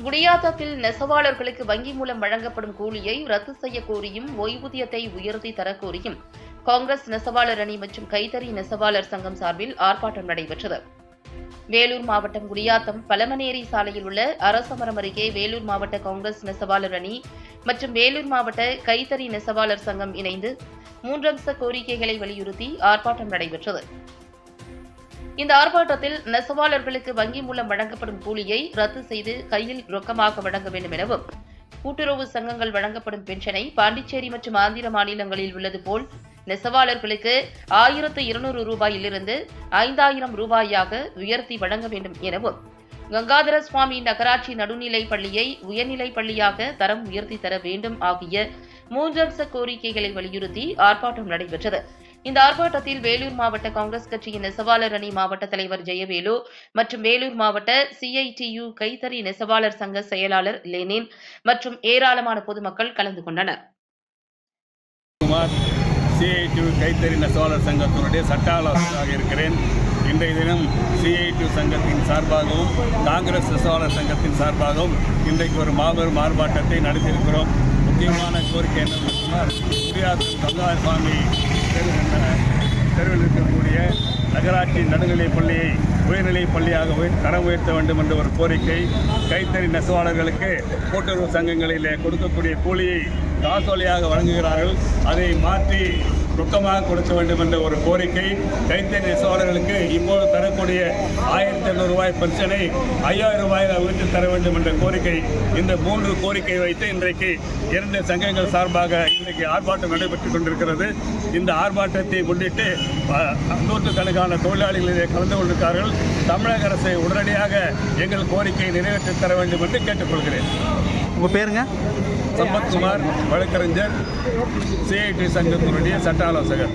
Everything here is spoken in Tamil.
குடியாத்தத்தில் நெசவாளர்களுக்கு வங்கி மூலம் வழங்கப்படும் கூலியை ரத்து செய்ய கோரியும் ஓய்வூதியத்தை உயர்த்தி தரக்கோரியும் காங்கிரஸ் நெசவாளர் அணி மற்றும் கைத்தறி நெசவாளர் சங்கம் சார்பில் ஆர்ப்பாட்டம் நடைபெற்றது. வேலூர் மாவட்டம் குடியாத்தம் பலமனேரி சாலையில் உள்ள அரசமரம் அருகே வேலூர் மாவட்ட காங்கிரஸ் நெசவாளர் அணி மற்றும் வேலூர் மாவட்ட கைத்தறி நெசவாளர் சங்கம் இணைந்து மூன்றம்ச கோரிக்கைகளை வலியுறுத்தி ஆர்ப்பாட்டம் நடைபெற்றது. இந்த ஆர்ப்பாட்டத்தில் நெசவாளர்களுக்கு வங்கி மூலம் வழங்கப்படும் கூலியை ரத்து செய்து கையில் ரொக்கமாக வழங்க வேண்டும் எனவும் கூட்டுறவு சங்கங்கள் வழங்கப்படும் பென்ஷனை பாண்டிச்சேரி மற்றும் ஆந்திர மாநிலங்களில் உள்ளது போல் நெசவாளர்களுக்கு ஆயிரத்து இருநூறு ரூபாயிலிருந்து ஐந்தாயிரம் ரூபாயாக உயர்த்தி வழங்க வேண்டும் எனவும் கங்காதர சுவாமி நகராட்சி நடுநிலை பள்ளியை உயர்நிலை பள்ளியாக தரம் உயர்த்தி தர வேண்டும் ஆகிய மூன்றம்ச கோரிக்கைகளை வலியுறுத்தி ஆர்ப்பாட்டம் நடைபெற்றது. இந்த ஆர்ப்பாட்டத்தில் வேலூர் மாவட்ட காங்கிரஸ் கட்சியின் நெசவாளர் அணி மாவட்ட தலைவர் ஜெயவேலு மற்றும் வேலூர் மாவட்ட சிஐடியு கைத்தறி நெசவாளர் சங்க செயலாளர் லெனின் மற்றும் ஏராளமான பொதுமக்கள் கலந்து கொண்டனர். சிஐடியு கைத்தறி நெசவாளர் சங்கத்தினுடைய சட்ட ஆலோசகராக இருக்கிறேன். இன்றைய தினம் சிஐடி சங்கத்தின் சார்பாகவும் காங்கிரஸ் நெசவாளர் சங்கத்தின் சார்பாகவும் இன்றைக்கு ஒரு மாபெரும் ஆர்ப்பாட்டத்தை நடத்தியிருக்கிறோம். முக்கியமான கோரிக்கை என்னவென்றால் குடியாத்தம் சுவாமி தெருவில் இருக்கக்கூடிய நகராட்சி நடுநிலைப் பள்ளியை உயர்நிலைப் பள்ளியாக உயர் தரம் உயர்த்த வேண்டும் என்ற ஒரு கோரிக்கை கைத்தறி நெசவாளர்களுக்கு கூட்டுறவு சங்கங்களில் கொடுக்கக்கூடிய கூலியை காசோலையாக வழங்குகிறார்கள். அதை மாற்றி ரொக்கமாக கொடுக்க வேண்டும் என்ற ஒரு கோரிக்கை கைத்தறி சோழர்களுக்கு இப்போது தரக்கூடிய ஆயிரத்தி ஐநூறு ரூபாய் பென்ஷனை ஐயாயிரம் ரூபாயில் உயர்த்தி தர வேண்டும் என்ற கோரிக்கை இந்த மூன்று கோரிக்கை வைத்து இன்றைக்கு இரண்டு சங்கங்கள் சார்பாக இன்றைக்கு ஆர்ப்பாட்டம் நடைபெற்றுக் கொண்டிருக்கிறது. இந்த ஆர்ப்பாட்டத்தை முன்னிட்டு நூற்றுக்கணக்கான தொழிலாளிகள் இதில் கலந்து கொண்டிருக்கிறார்கள். தமிழக அரசை உடனடியாக எங்கள் கோரிக்கையை நிறைவேற்றி தர வேண்டும் என்று கேட்டுக்கொள்கிறேன். உங்கள் பேருங்க? சம்பத்குமார் வழக்கறிஞர் சிஐடி சங்கத்தினுடைய சட்ட ஆலோசகர்